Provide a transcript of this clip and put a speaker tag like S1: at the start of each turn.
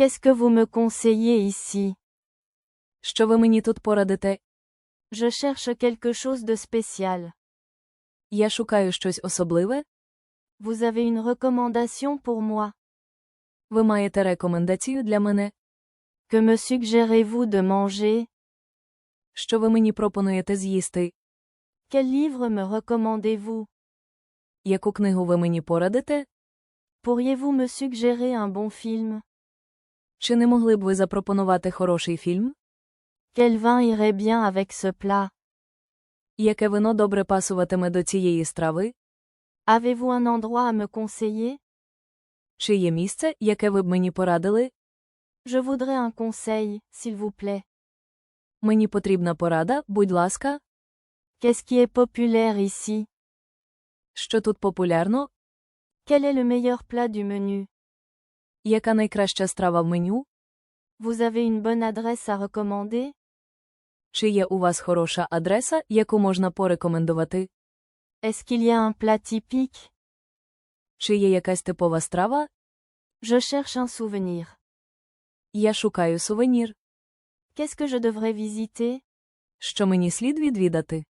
S1: Qu'est-ce que vous me conseillez ici
S2: Що ви мені тут порадите?
S1: Je cherche quelque chose de spécial.
S2: Я шукаю щось особливе?
S1: Vous avez une recommandation pour moi
S2: Ви маєте рекомендацію для мене?
S1: Que me suggérez-vous de manger
S2: Що ви мені пропонуєте з'їсти?
S1: Quel livre me recommandez-vous
S2: Яку книгу ви мені порадите?
S1: Pourriez-vous me suggérer un bon film
S2: Чи не могли б ви запропонувати хороший фільм?
S1: Quel vin irait bien avec ce plat
S2: Яке вино добре пасуватиме до цієї страви?
S1: Avez-vous un endroit à me conseiller
S2: Чи є місце, яке ви б мені порадили?
S1: Je voudrais un conseil, s'il vous plaît.
S2: Мені потрібна порада, будь ласка.
S1: Qu'est-ce qui est populaire ici
S2: Що тут популярно?
S1: Quel est le meilleur plat du menu
S2: Яка найкраща страва в меню?
S1: Vous avez une bonne adresse à recommander
S2: Чи є у вас хороша адреса, яку можна порекомендувати?
S1: Est-ce qu'il y a un plat typique
S2: Чи є якась типова страва?
S1: Je cherche un souvenir.
S2: Я шукаю сувенір.
S1: Qu'est-ce que je devrais visiter
S2: Що мені слід відвідати?